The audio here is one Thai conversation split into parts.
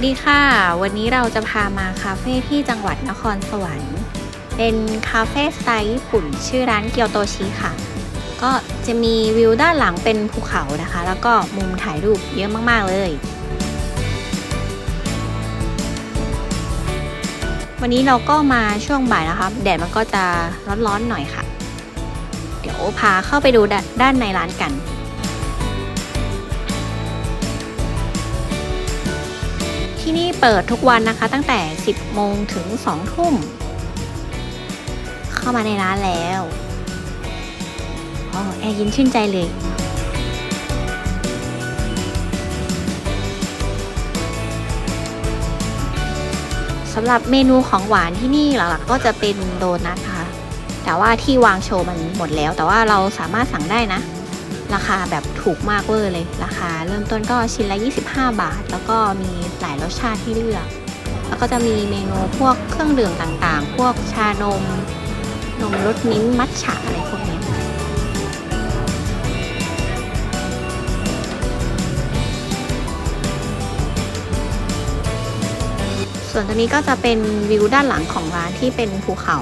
วัสดีค่ะ วันนี้เราจะพามาคาเฟ่ที่จังหวัดนครสวรรค์ เป็นคาเฟ่สไตล์ญี่ปุ่น ชื่อร้านเกียวโตชิค่ะ ก็จะมีวิวด้านหลังเป็นภูเขานะคะ แล้วก็มุมถ่ายรูปเยอะมาก ๆ เลย วันนี้เราก็มาช่วงบ่ายนะคะ แดดมันก็จะร้อน ๆ หน่อยค่ะ เดี๋ยวพาเข้าไปดูด้านในร้านกัน ที่นี่เปิดทุกวันนะคะ ตั้งแต่ 10 โมงถึง 2 ทุ่ม เข้ามาในร้านแล้วโอ้แอร์ยินชื่นใจเลยสำหรับเมนูของหวานที่นี่หลักๆก็จะเป็นโดนัทค่ะ แต่ว่าที่วางโชว์มันหมดแล้ว แต่ว่าเราสามารถสั่งได้นะ ราคาแบบถูกมากเวอร์เลย ราคาเริ่มต้นก็ชิ้นละ 25 บาท แล้วก็มีหลายรสชาติที่เลือก แล้วก็จะมีเมนูพวกเครื่องดื่มต่างๆ พวกชานม นมรสมิ้นท์มัทฉะอะไรพวกนี้ส่วนตัวนี้ก็จะเป็นวิวด้านหลังของร้านที่เป็นภูเขา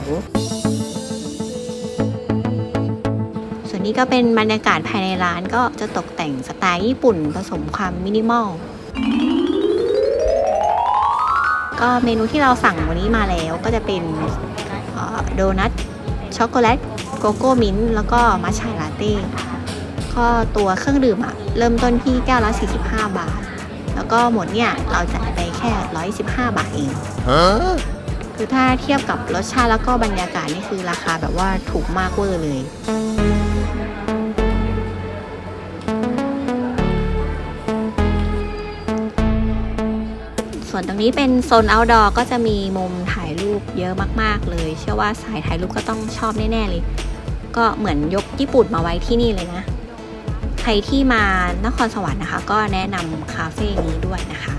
นนี้ก็เป็นบรรยากาศภายในร้านก็จะตกแต่งสไตล์ญี่ปุ่นผสมความมินิมอล ก็เมนูที่เราสั่งวันนี้มาแล้วก็จะเป็นเอ่อโดนัทช็อกโกแลตโกโก้มิ้นท์แล้วก็มัชชาลาเต้ก็ตัวเครื่องดื่มอะเริ่มต้นที่แก้วละ 45 บาท แล้วก็หมดเนี่ย เราจ่ายไปแค่ 115 บาทเอง Huh? คือถ้าเทียบกับรสชาติแล้วก็บรรยากาศนี่คือราคาแบบว่าถูกมากเวอร์เลย ส่วนตรงนี้เป็นโซน outdoor ก็จะมีมุมถ่ายรูปเยอะมาก ๆ เลย เชื่อว่าสายถ่ายรูปก็ต้องชอบแน่ ๆ เลย ก็เหมือนยกญี่ปุ่นมาไว้ที่นี่เลยนะ ใครที่มานครสวรรค์นะคะ ก็แนะนำคาเฟ่นี้ด้วยนะคะ